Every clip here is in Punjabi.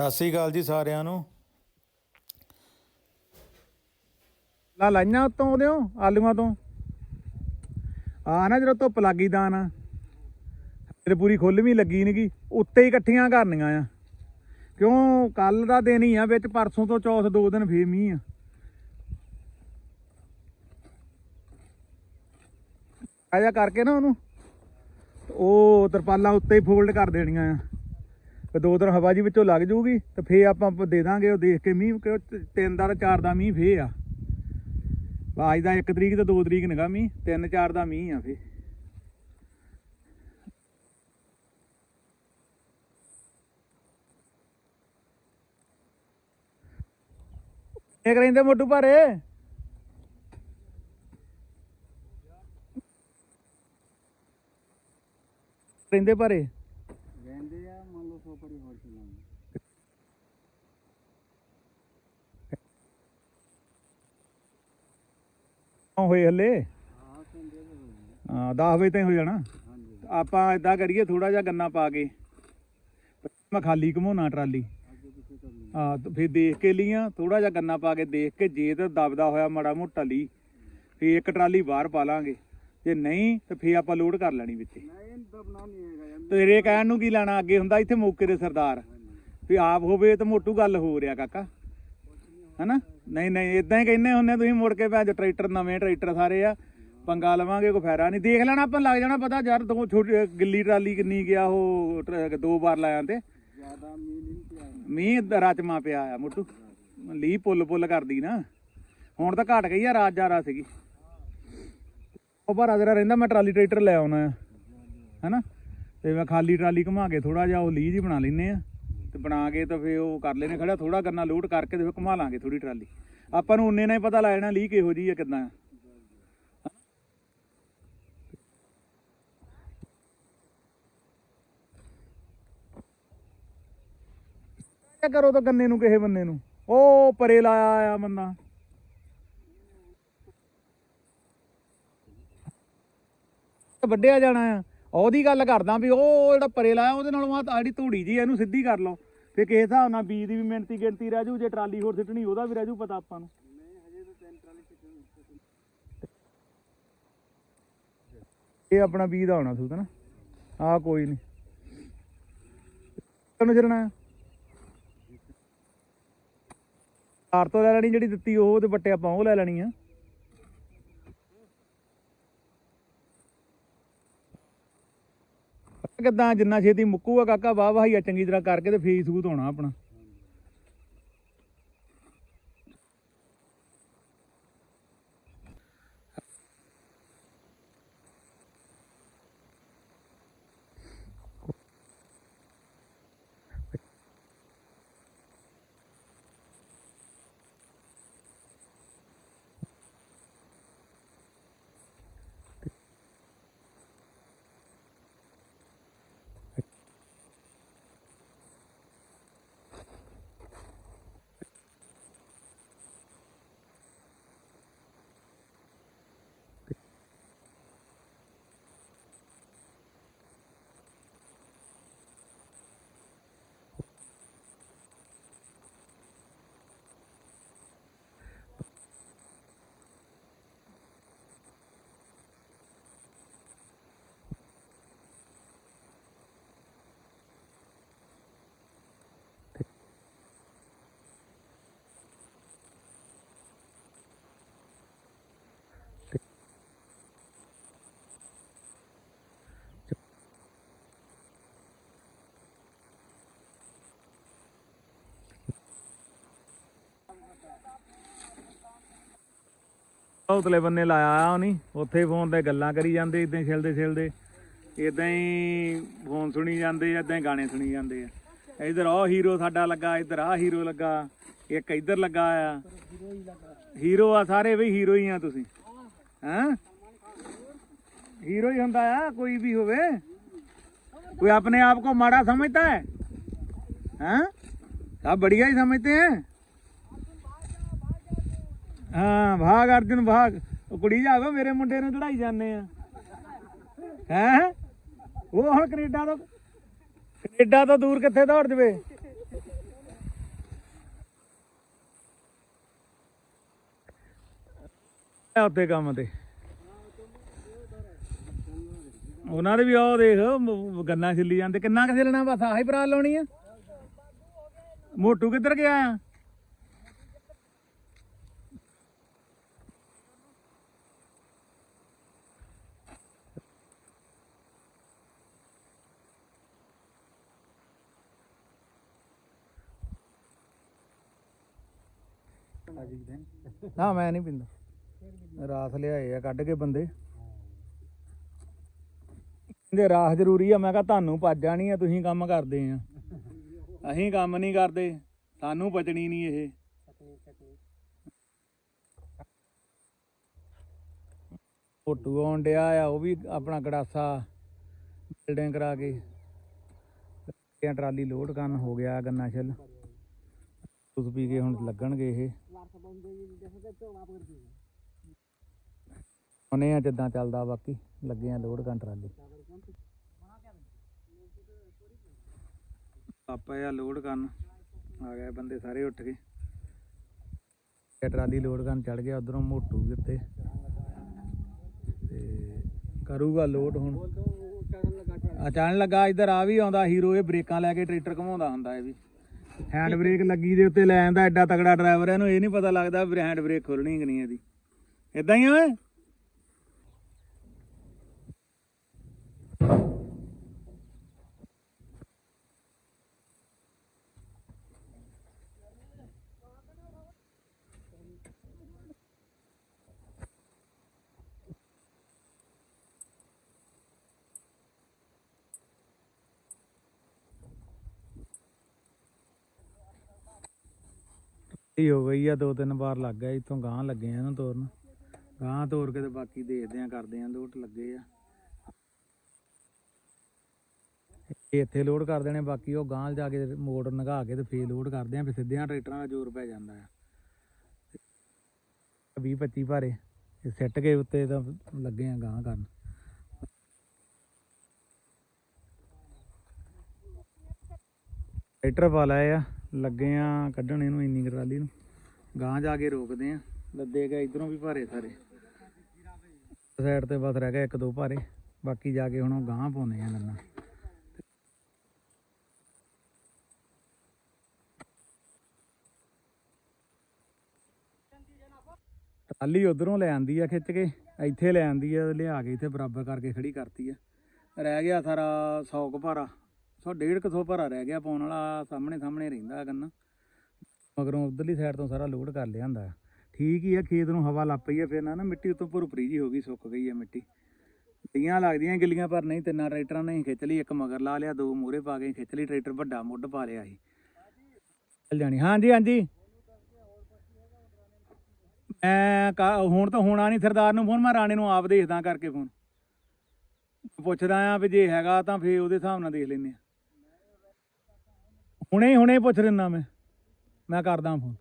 ਸਤਿ ਸ੍ਰੀ ਅਕਾਲ ਜੀ ਸਾਰਿਆਂ ਨੂੰ। ਲਾ ਲਾਈਆਂ ਉਤੋਂ ਉਹਦਿਓ, ਆਲੂਆਂ ਤੋਂ। ਆ ਨਾ ਜਦੋਂ ਧੁੱਪ ਲੱਗੀ ਦਾਣਾ ਤੇ ਪੂਰੀ ਖੁੱਲ ਵੀ ਲੱਗੀ ਨਹੀਂਗੀ ਉੱਤੇ ਹੀ ਇਕੱਠੀਆਂ ਕਰਨੀਆਂ ਆ। ਕਿਉਂ? ਕੱਲ ਦਾ ਦਿਨ ਹੀ ਆ, ਵਿੱਚ ਪਰਸੋਂ ਤੋਂ ਚੌਥ ਦੋ ਦਿਨ ਫੇਰ ਮੀਂਹ ਆ। ਆਇਆ ਕਰਕੇ ਨਾ ਉਹਨੂੰ, ਉਹ ਤਰਪਾਲਾਂ ਉੱਤੇ ਹੀ ਫੋਲਡ ਕਰ ਦੇਣੀਆਂ ਆ। ਤੇ ਦੋ ਦਿਨ ਹਵਾ ਜੀ ਵਿੱਚੋਂ ਲੱਗ ਜਾਊਗੀ ਤੇ ਫੇਰ ਆਪਾਂ ਦੇ ਦਾਂਗੇ, ਉਹ ਦੇਖ ਕੇ ਮੀਂਹ ਕਿ ਤਿੰਨ ਦਾ ਚਾਰ ਦਾ ਮੀਂਹ ਫੇਰ ਆ। ਬਾ ਅੱਜ ਦਾ 1 ਤਰੀਕ ਤੇ 2 ਤਰੀਕ ਨਗਾ ਮੀਂਹ 3 4 ਦਾ ਮੀਂਹ ਆ ਫੇਰ। ਇਹ ਕਰਿੰਦੇ ਮੋਟੂ ਭਾਰੇ? ਰਹਿੰਦੇ ਭਾਰੇ ਰਹਿੰਦੇ ਆ ਮੰਨ ਲਓ ਸੌ ਪਰੀ ਹੋਰ ਚਲਾਉਂਦੇ ਕਿਉਂ ਹੋਏ ਹੱਲੇ? ਹਾਂ 10 ਵਜੇ ਤਾਈਂ ਹੋ ਜਾਣਾ? ਆਪਾਂ ਇਦਾਂ ਕਰੀਏ ਥੋੜਾ ਜਿਹਾ ਗੰਨਾ ਪਾ ਕੇ। ਮੈਂ ਖਾਲੀ ਘਮਾਉਣਾ ਟਰਾਲੀ। ਹਾਂ ਫਿਰ ਦੇਖ ਕੇ ਲੀਆਂ ਥੋੜਾ ਜਿਹਾ ਗੰਨਾ ਪਾ ਕੇ ਦੇਖ ਕੇ ਜੇ ਤੇ ਦਬਦਾ ਹੋਇਆ ਮਾੜਾ ਮੋਟਾ ਲੀ ਫਿਰ ਇੱਕ ਟਰਾਲੀ ਬਾਹਰ ਪਾ ਲਾਂਗੇ। ਜੇ ਨਹੀਂ ਤੇ ਫਿਰ ਆਪਾਂ ਲੋਡ ਕਰ ਲੈਣੀ ਵਿੱਚ। ਤੇਰੇ ਕਹਿਣ ਨੂੰ ਕੀ ਲੈਣਾ? ਅੱਗੇ ਹੁੰਦਾ ਇੱਥੇ ਮੌਕੇ ਦੇ ਸਰਦਾਰ। ਵੀ ਆਪ ਹੋਵੇ ਤੇ ਮੋਟੂ ਗੱਲ ਹੋ ਰਿਆ ਕਾਕਾ। ਹਨਾ? ਨਹੀਂ ਨਹੀਂ ਇਦਾਂ ਹੀ ਕਹਿੰਦੇ ਹੁੰਨੇ ਤੁਸੀਂ ਮੁੜ ਕੇ ਭੈਣ ਟਰੈਕਟਰ, ਨਵੇਂ ਟਰੈਕਟਰ ਸਾਰੇ ਆ, ਪੰਗਾ ਲਵਾਂਗੇ, ਕੋਈ ਫਾਇਦਾ ਨਹੀਂ। ਦੇਖ ਲੈਣਾ ਆਪਾਂ, ਲੱਗ ਜਾਣਾ ਪਤਾ, ਯਾਰ, ਦੋ ਛੋਟੀ, ਗਿੱਲੀ ਟਰਾਲੀ ਕਿੰਨੀ ਗਿਆ, ਉਹ ਟਰ- ਦੋ ਵਾਰ ਲਾਇਆ ਤੇ। ਜ਼ਿਆਦਾ ਮੀਂਹ ਨਹੀਂ ਪਿਆ ਮੀਂਹ ਰਚਮਾ ਪਿਆ ਆ, ਮੋਟੂ। ਲੀ ਪੁੱਲ ਪੁੱਲ ਕਰਦੀ ਨਾ। ਹੁਣ ਤਾਂ ਘਟ ਗਈ ਆ, ਰਾਤ ਜਾਰਾ ਸੀਗੀ। ਉਹ ਪਰ ਜਿਹੜਾ ਰਹਿੰਦਾ, ਮੈਂ ਟਰਾਲੀ ਟਰੈਕਟਰ ਲੈ ਆਉਣਾ ਆ, ਹੈਨਾ? ਤੇ ਮੈਂ ਖਾਲੀ ਟਰਾਲੀ ਘੁਮਾ ਕੇ ਥੋੜਾ ਜਿਹਾ ਉਹ ਲੀ ਜੀ ਬਣਾ ਲੈਨੇ ਆ। ਬਣਾ ਕੇ ਤਾਂ ਫੇ ਉਹ ਕਰ ਲੈਨੇ ਖੜਾ ਥੋੜਾ ਗੰਨਾ ਲੋਡ ਕਰਕੇ ਤੇ ਫੇ ਘੁਮਾ ਲਾਂਗੇ ਥੋੜੀ ਟਰਾਲੀ। ਆਪਾਂ ਨੂੰ ਉਨੇ ਨਾਲ ਹੀ ਪਤਾ ਲੱਗ ਜਾਣਾ ਲੀ ਕਿਹੋ ਜੀ ਆ ਕਿਦਾਂ ਕਰੋ ਤਾਂ ਗੰਨੇ ਨੂੰ, ਕਿਸੇ ਬੰਨੇ ਨੂੰ। ਉਹ ਪਰੇ ਲਾਇਆ ਆ ਬੰਦਾ। ਵੱਡਿਆ ਜਾਣਾ ਆ। ਉਹਦੀ ਗੱਲ ਕਰਦਾ ਵੀ ਉਹ ਜਿਹੜਾ ਪਰੇ ਲਾਇਆ, ਉਹਦੇ ਨਾਲੋਂ ਆ ਜਿਹੜੀ ਧੂੜੀ ਜੀ ਇਹਨੂੰ ਸਿੱਧੀ ਕਰ ਲਓ। ਫੇ ਕਿਸੇ ਹਿਸਾਬ ਨਾਲ ਬੀਜ ਦੀ ਵੀ ਮਿਹਨਤੀ ਗਿਣਤੀ ਰਹਿ ਜੂ, ਜੇ ਟਰਾਲੀ ਹੋਰ ਸਿੱਟਣੀ, ਉਹਦਾ ਵੀ ਰਹਿ ਜੂ ਪਤਾ ਆਪਾਂ ਨੂੰ। ਇਹ ਆਪਣਾ ਬੀਜ ਦਾ ਹੋਣਾ ਸੂਤ ਨਾ। ਆ ਕੋਈ ਨਹੀਂ ਤੈਨੂੰ ਚੱਲਣਾ ਤਾਰ ਤੋਂ ਲੈ ਲੈਣੀ ਜਿਹੜੀ ਦਿੱਤੀ, ਉਹ ਤੇ ਵੱਟੇ ਆਪਾਂ ਉਹ ਲੈ ਲੈਣੀ ਆ। ਕਿੱਦਾਂ ਜਿੰਨਾ ਛੇਤੀ ਮੁੱਕੂਗਾ ਕਾਕਾ ਵਾਹ ਵਾਹੀਆ ਚੰਗੀ ਤਰ੍ਹਾਂ ਕਰਕੇ ਤੇ ਫੇਸ ਸੂਤ ਹੋਣਾ ਆਪਣਾ। ਉਤਲੇ ਬੰਨੇ ਲਾਇਆ ਆ ਉਹਨੀ। ਉੱਥੇ ਫੋਨ ਤੇ ਗੱਲਾਂ ਕਰੀ ਜਾਂਦੇ ਇਦਾਂ ਛਿਲਦੇ ਛਿਲਦੇ। ਇਦਾਂ ਹੀ ਫੋਨ ਸੁਣੀ ਜਾਂਦੇ ਆ ਇਦਾਂ ਗਾਣੇ ਸੁਣੀ ਜਾਂਦੇ ਆ। ਇਧਰ ਆ ਹੀਰੋ ਸਾਡਾ ਲੱਗਾ, ਇਧਰ ਆ ਹੀਰੋ ਲੱਗਾ, ਇੱਕ ਇਧਰ ਲੱਗਾ ਆ। ਹੀਰੋ ਆ ਸਾਰੇ ਵੀ ਹੀਰੋ ਹੀ ਆ ਤੁਸੀਂ। ਹਾਂ? ਹੀਰੋ ਹੀ ਹੁੰਦਾ ਆ, ਕੋਈ ਵੀ ਹੋਵੇ। ਕੋਈ ਆਪਣੇ ਆਪ ਕੋ ਮਾੜਾ ਸਮਝਦਾ ਹੈ? ਹਾਂ? ਸਭ ਬੜੀਆ ਹੀ ਸਮਝਦੇ ਆ। ਹਾਂ ਭਾਗ ਅਰਜੁਨ ਭਾਗ ਉਹ ਕੁੜੀ ਜਾਗੋ ਮੇਰੇ ਮੁੰਡੇ ਨੂੰ ਚੜਾਈ ਜਾਂਦੇ ਆ। ਹੈ? ਉਹ ਹੁਣ ਕੈਨੇਡਾ ਤੋਂ ਕੈਨੇਡਾ ਤੋਂ ਦੂਰ ਕਿੱਥੇ ਦੌੜ ਜਵੇ? ਉੱਤੇ ਕੰਮ ਤੇ। ਉਹਨਾਂ ਦੇ ਵੀ ਆਹ ਦੇਖ ਗੰਨਾ ਛਿੱਲੀ ਜਾਂਦੇ। ਕਿੰਨਾ ਕਿਥੇ ਲੈਣਾ ਬਸ, ਆਹੀ ਪਰਾਲ ਲਾਉਣੀ ਆ? ਮੋਟੂ ਕਿੱਧਰ ਗਿਆ ਆ? ਹਾਂ ਮੈਂ ਨਹੀਂ ਪਿੰਦਾ। ਰਾਸ ਲਿਆਏ ਆ, ਕੱਢ ਕੇ ਬੰਦੇ। ਕਹਿੰਦੇ ਰਾਸ ਜ਼ਰੂਰੀ ਆ। ਮੈਂ ਕਿਹਾ, ਤੁਹਾਨੂੰ ਭੱਜ ਜਾਣੀ ਆ, ਤੁਸੀਂ ਕੰਮ ਕਰਦੇ ਆ। ਅਸੀਂ ਕੰਮ ਨਹੀਂ ਕਰਦੇ। ਸਾਨੂੰ ਬਚਣੀ ਨਹੀਂ ਇਹ। ਫੋਟੂ ਆਉਣ ਡਿਆ ਆ, ਉਹ ਵੀ ਆਪਣਾ ਗੜਾਸਾ ਬਿਲਡਿੰਗ ਕਰਾ ਕੇ। ਟਰਾਲੀ ਲੋਡ ਕਰਨ ਹੋ ਗਿਆ, ਗੰਨਾ ਛਿੱਲ। ਉਸ ਪੀ ਕੇ ਹੁਣ ਲੱਗਣਗੇ ਇਹ। ਉਹਨੇ ਆ ਜਿੱਦਾਂ ਚੱਲਦਾ ਬਾਕੀ ਲੱਗੇ ਆ ਲੋਡ ਕਰਨ ਟਰਾਲੀ ਆਪਾਂ ਆ ਲੋਡ ਕਰਨ ਆ ਗਏ ਬੰਦੇ ਸਾਰੇ ਉੱਠ ਇਹ ਟਰਾਲੀ ਲੋਡ ਕਰਨ ਚੜ ਗਿਆ ਉਧਰੋਂ ਮੋਟੂ ਵੀ ਉੱਤੇ। ਤੇ ਕਰੂਗਾ ਲੋਡ ਹੁਣ। ਆ ਚੜਨ ਲੱਗਾ ਇੱਧਰ ਆ ਵੀ ਆਉਂਦਾ ਹੀਰੋ ਇਹ ਬ੍ਰੇਕਾਂ ਲੈ ਕੇ ਟਰੈਕਟਰ ਘਮਾਉਂਦਾ ਹੁੰਦਾ ਇਹ ਵੀ। ਹੈਂਡ ਬ੍ਰੇਕ ਲੱਗੀ ਦੇ ਉੱਤੇ ਲੈ ਆਂਦਾ ਐਡਾ ਤਗੜਾ ਡਰਾਈਵਰ ਹੈ ਇਹਨੂੰ ਇਹ ਨਹੀਂ ਪਤਾ ਲੱਗਦਾ ਵੀ ਹੈਂਡ ਬ੍ਰੇਕ ਖੋਲਣੀ ਕਿ ਨਹੀਂ ਇਹਦੀ। ਇਦਾਂ ਹੀ ਆ ਓਏ? ਇਹ ਹੋ ਗਈ ਆ, ਦੋ ਤਿੰਨ ਵਾਰ ਲੱਗ ਗਿਆ ਇੱਥੋਂ ਗਾਂ ਲੱਗੇ ਆ ਇਹਨੂੰ ਤੋਰਨ। ਗਾਂ ਤੋਰ ਕੇ ਤੇ ਬਾਕੀ ਦੇਖਦੇ ਆ, ਕਰਦੇ ਆ, ਲੋਟ ਲੱਗੇ ਆ। ਇੱਥੇ ਲੋਡ ਕਰ ਦੇਣੇ, ਬਾਕੀ ਉਹ ਗਾਂ ਜਾ ਕੇ ਮੋੜ ਨਗਾ ਕੇ ਤੇ ਫੇਰ ਲੋਡ ਕਰਦੇ ਆ, ਫਿਰ ਸਿੱਧਿਆਂ ਟਰੈਕਟਰਾਂ ਦਾ ਜ਼ੋਰ ਪੈ ਜਾਂਦਾ ਆ। 20 25 ਭਾਰੇ ਸਿੱਟ ਕੇ ਉੱਤੇ ਤਾਂ ਲੱਗੇ ਆ ਗਾਂ ਕਰਨ। ਟਰੈਕਟਰ ਪਾ ਲਾਏ ਆ ਲੱਗੇ ਆ ਕੱਢਣ ਇਹਨੂੰ ਇੰਨੀ ਕੁ ਟਰਾਲੀ ਨੂੰ। ਗਾਂ ਜਾ ਕੇ ਰੋਕਦੇ ਆ। ਲੱਦੇ ਗਏ, ਇਧਰੋਂ ਵੀ ਭਾਰੇ ਸਾਰੇ। ਸਾਈਡ ਤੇ ਬਸ ਰਹਿ ਗਿਆ ਇੱਕ ਦੋ ਭਾਰੇ। ਬਾਕੀ ਜਾ ਕੇ ਹੁਣ ਉਹ ਗਾਂ ਪਾਉਂਦੇ ਆ ਗੱਲਾਂ ਟਰਾਲੀ ਉਧਰੋਂ ਲੈ ਆਂਦੀ ਆ ਖਿੱਚ ਕੇ। ਇੱਥੇ ਲੈ ਆਂਦੀ ਆ, ਲਿਆ ਕੇ ਇੱਥੇ ਬਰਾਬਰ ਕਰਕੇ ਖੜੀ ਕਰਤੀ ਆ। ਰਹਿ ਗਿਆ ਸਾਰਾ 100 ਕੁ ਭਾਰਾ। ਸੌ ਡੇਢ ਕੁ ਸੌ ਭਾਰਾ ਰਹਿ ਗਿਆ ਪਾਉਣ ਵਾਲਾ, ਸਾਹਮਣੇ ਸਾਹਮਣੇ ਰਹਿੰਦਾ ਗੰਨਾ ਮਗਰੋਂ ਉਧਰਲੀ ਸਾਈਡ ਤੋਂ ਸਾਰਾ ਲੋਡ ਕਰ ਲਿਆ ਹੁੰਦਾ ਠੀਕ ਹੀ ਆ, ਖੇਤ ਨੂੰ ਹਵਾ ਲੱਗ ਪਈ ਆ ਫਿਰ ਨਾ ਨਾ ਮਿੱਟੀ ਉੱਤੋਂ ਭੁਰਭਰੀ ਜੀ ਹੋ ਗਈ, ਸੁੱਕ ਗਈ ਆ ਮਿੱਟੀ। ਲੀਆਂ ਲੱਗਦੀਆਂ ਗਿੱਲੀਆਂ ਪਰ ਨਹੀਂ, ਤਿੰਨਾਂ ਟਰੈਕਟਰਾਂ ਨੇ ਹੀ ਖਿੱਚ ਲਈ, ਇੱਕ ਮਗਰ ਲਾ ਲਿਆ, ਦੋ ਮੂਹਰੇ ਪਾ ਕੇ ਖਿੱਚ ਲਈ, ਟਰੈਕਟਰ ਵੱਡਾ ਮੁੱਢ ਪਾ ਲਿਆ ਸੀ। ਚੱਲ ਜਾਣੀ। ਹਾਂਜੀ ਹਾਂਜੀ। ਮੈਂ ਕਾ- ਹੁਣ ਤਾਂ ਹੋਣਾ ਨਹੀਂ ਸਰਦਾਰ ਨੂੰ ਫੋਨ, ਮੈਂ ਰਾਣੇ ਨੂੰ ਆਪ ਦੇਖਦਾ ਕਰਕੇ ਫੋਨ। ਪੁੱਛਦਾ ਆ ਵੀ ਜੇ ਹੈਗਾ ਤਾਂ ਫੇਰ ਉਹਦੇ ਹਿਸਾਬ ਨਾਲ ਦੇਖ ਲੈਨੇ ਆ। ਹੁਣੇ ਹੁਣੇ ਪੁੱਛ ਲੈਣਾ ਮੈਂ। ਮੈਂ ਕਰਦਾ ਫੋਨ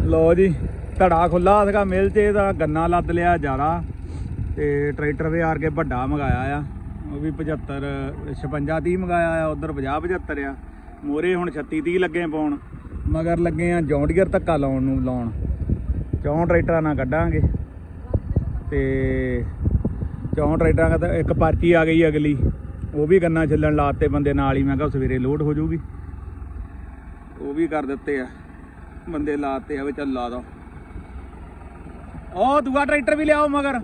ਲੋ ਜੀ, ਧੜਾ ਖੁੱਲਾ ਸੀਗਾ ਮਿਲ ਚ ਇਹਦਾ ਗੰਨਾ ਲੱਦ ਲਿਆ ਜ਼ਿਆਦਾ। ਤੇ ਟਰੈਕਟਰ ਵੀ ਆਰ ਕੇ ਵੱਡਾ ਮੰਗਾਇਆ ਆ। ਉਹ ਵੀ 75 56 30 ਮੰਗਾਇਆ ਆ, ਉਧਰ 50 75 ਆ। ਮੋਰੇ ਹੁਣ 36 30 ਲੱਗੇ ਪਾਉਣ। ਮਗਰ ਲੱਗੇ ਆ ਜੌਂਡੀਅਰ ਧੱਕਾ ਲਾਉਣ ਨੂੰ ਲਾਉਣ। ਚੌਂ ਟਰੈਕਟਰਾਂ ਨਾਲ ਕੱਢਾਂਗੇ। ਤੇ ਚੌਂ ਟਰੈਕਟਰਾਂ ਦਾ ਇੱਕ ਪਰਚੀ ਆ ਗਈ ਅਗਲੀ। ਉਹ ਵੀ ਗੰਨਾ ਛਿੱਲਣ ਲਾਤੇ ਬੰਦੇ ਨਾਲ ਹੀ। ਮੈਂ ਕਿਹਾ ਸਵੇਰੇ ਲੋਡ ਹੋ ਜਾਊਗੀ। ਉਹ ਵੀ ਕਰ ਦਿੱਤੇ ਆ। ਬੰਦੇ ਲਾਤੇ ਆ ਵੀ ਚੱਲ ਲਾ ਦੋ। ਉਹ ਦੂਆ ਟਰੈਕਟਰ ਵੀ ਲਿਆਓ ਮਗਰ।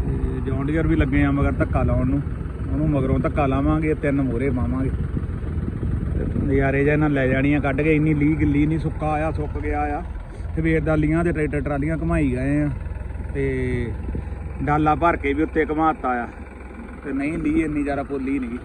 ਤੇ ਜੌਂਡੀਅਰ ਵੀ ਲੱਗੇ ਆ ਮਗਰ ਧੱਕਾ ਲਾਉਣ ਨੂੰ। ਉਹਨੂੰ ਮਗਰੋਂ ਧੱਕਾ ਲਾਵਾਂਗੇ, ਤਿੰਨ ਮੋਰੇ ਪਾਵਾਂਗੇ। ਨਜ਼ਾਰੇ ਜਾਂ ਇਹਨਾਂ ਲੈ ਜਾਣੀਆਂ ਕੱਢ ਕੇ, ਇੰਨੀ ਲੀ ਗਿੱਲੀ ਨਹੀਂ ਸੁੱਕਾ ਆਇਆ, ਸੁੱਕ ਗਿਆ ਆ। ਸਵੇਰ ਦਾ ਲੀਆਂ ਤੇ ਟਰੈਕਟਰ, ਟਰਾਲੀਆਂ ਘਮਾਈ ਗਏ ਆ। ਤੇ ਡਾਲਾ ਭਰ ਕੇ ਵੀ ਉੱਤੇ ਘਮਾਤਾ ਆ। ਤੇ ਨਹੀਂ ਲੀ ਇੰਨੀ ਜ਼ਿਆਦਾ ਪੋਲੀ ਨਹੀਂ।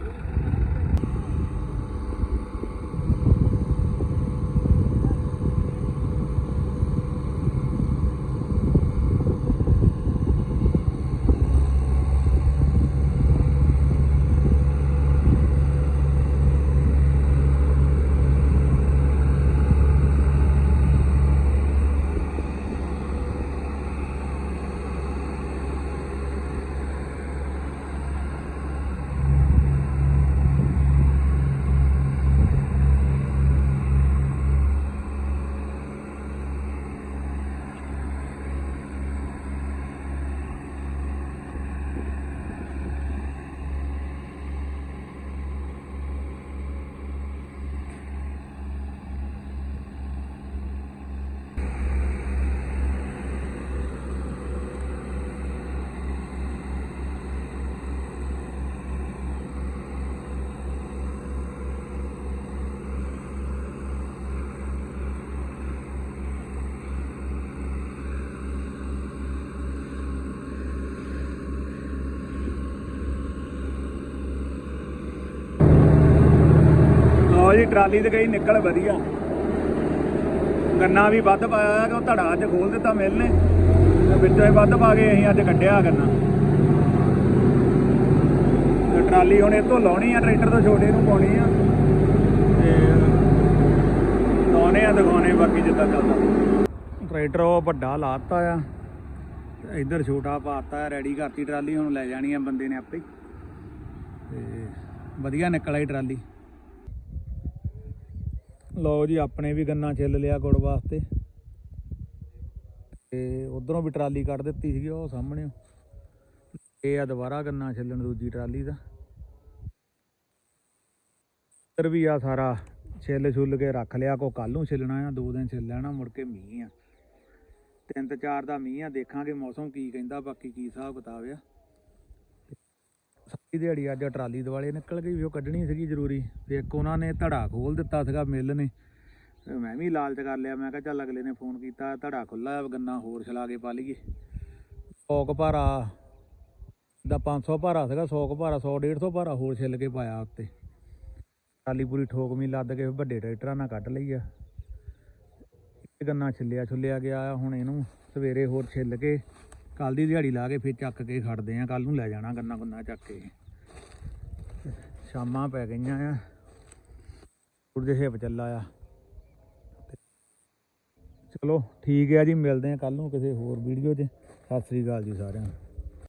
ਟਰਾਲੀ ਤੇ ਗਈ, ਨਿਕਲ ਵਧੀਆ। ਗੰਨਾ ਵੀ ਵੱਧ ਪਾਇਆ ਕਿ ਉਹ ਧੜਾ ਅੱਜ ਖੋਲ ਦਿੱਤਾ ਮਿਲ ਨੇ। ਵਿੱਚੋਂ ਹੀ ਵੱਧ ਪਾ ਕੇ ਅਸੀਂ ਅੱਜ ਕੱਢਿਆ ਗੰਨਾ। ਟਰਾਲੀ ਹੁਣ ਇਹ ਲਾਉਣੀ ਆ, ਟਰੈਕਟਰ ਤੋਂ ਛੋਟੇ ਨੂੰ ਪਾਉਣੀ ਆ। ਤੇ ਲਾਉਣੇ ਆ, ਦਿਖਾਉਣੇ ਬਾਕੀ ਜਿੱਦਾਂ ਚੱਲਦਾ। ਟਰੈਕਟਰ ਉਹ ਵੱਡਾ ਲਾਤਾ ਆ ਇੱਧਰ ਛੋਟਾ ਪਾਤਾ ਆ, ਰੈਡੀ ਕਰਤੀ ਟਰਾਲੀ, ਹੁਣ ਲੈ ਜਾਣੀ ਆ ਬੰਦੇ ਨੇ ਆਪੇ। ਹੀ। ਤੇ ਵਧੀਆ ਨਿਕਲ ਆਈ ਟਰਾਲੀ। ਲਓ ਜੀ, ਆਪਣੇ ਵੀ ਗੰਨਾ ਛਿੱਲ ਲਿਆ ਗੁੜ ਵਾਸਤੇ। ਤੇ ਉਧਰੋਂ ਵੀ ਟਰਾਲੀ ਕੱਢ ਦਿੱਤੀ ਸੀਗੀ, ਉਹ ਸਾਹਮਣੇ। ਇਹ ਆ ਦੁਬਾਰਾ ਗੰਨਾ ਛਿੱਲਣ ਦੂਜੀ ਟਰਾਲੀ ਦਾ। ਇੱਧਰ ਵੀ ਆ ਸਾਰਾ ਛਿੱਲ ਛੁੱਲ ਕੇ ਰੱਖ ਲਿਆ, ਕੋ ਕੱਲ ਨੂੰ ਛਿੱਲਣਾ ਆ, ਦੋ ਦਿਨ ਛਿੱਲ ਲੈਣਾ, ਮੁੜ ਕੇ ਮੀਂਹ ਆ। ਤਿੰਨ ਤੇ ਚਾਰ ਦਾ ਮੀਂਹ ਆ, ਦੇਖਾਂਗੇ ਮੌਸਮ ਕੀ ਕਹਿੰਦਾ, ਬਾਕੀ ਕੀ ਹਿਸਾਬ ਕਿਤਾਬ ਆ। ਸੱਤੀ ਦਿਹਾੜੀ ਅੱਜ ਟਰਾਲੀ ਦੁਆਲੇ ਨਿਕਲ ਗਈ ਵੀ ਉਹ ਕੱਢਣੀ ਸੀਗੀ ਜ਼ਰੂਰੀ। ਤੇ ਇੱਕ ਉਹਨਾਂ ਨੇ ਧੜਾ ਖੋਲ ਦਿੱਤਾ ਸੀਗਾ ਮਿੱਲ ਨੇ। ਮੈਂ ਵੀ ਲਾਲਚ ਕਰ ਲਿਆ, ਮੈਂ ਕਿਹਾ ਚੱਲ ਅਗਲੇ ਨੇ ਫੋਨ ਕੀਤਾ, ਧੜਾ ਖੁੱਲਾ ਗੰਨਾ ਹੋਰ ਛਲਾ ਕੇ ਪਾ ਲਈਏ। 100 ਕੁ ਭਾਰਾ ਦਾ 500 ਭਾਰਾ ਸੀਗਾ 100 ਕੁ ਭਾਰਾ 100 150 ਭਾਰਾ ਹੋਰ ਛਿੱਲ ਕੇ ਪਾਇਆ ਉੱਤੇ। ਟਰਾਲੀ ਪੂਰੀ ਠੋਕਵੀਂ ਲੱਦ ਕੇ ਵੱਡੇ ਟਰੈਕਟਰਾਂ ਨਾਲ ਕੱਢ ਲਈ ਆ। ਗੰਨਾ ਛਿੱਲਿਆ ਛੁੱਲਿਆ ਗਿਆ ਆ, ਹੁਣ ਇਹਨੂੰ ਸਵੇਰੇ ਹੋਰ ਛਿੱਲ ਕੇ ਕੱਲ ਦੀ ਦਿਹਾੜੀ ਲਾ ਕੇ ਫਿਰ ਚੱਕ ਕੇ ਖੜਦੇ ਆ ਕੱਲ ਨੂੰ ਲੈ ਜਾਣਾ ਗੰਨਾ ਗੁੰਨਾ ਚੱਕ ਕੇ। ਸ਼ਾਮਾਂ ਪੈ ਗਈਆਂ ਆ। ਥੋੜੇ ਜਿਹੇ ਚੱਲਾ ਆ। ਚਲੋ ਠੀਕ ਹੈ ਜੀ, ਮਿਲਦੇ ਆ ਕੱਲ ਨੂੰ ਕਿਸੇ ਹੋਰ ਵੀਡੀਓ 'ਚ। ਸਤਿ ਸ੍ਰੀ ਅਕਾਲ ਜੀ ਸਾਰਿਆਂ ਨੂੰ।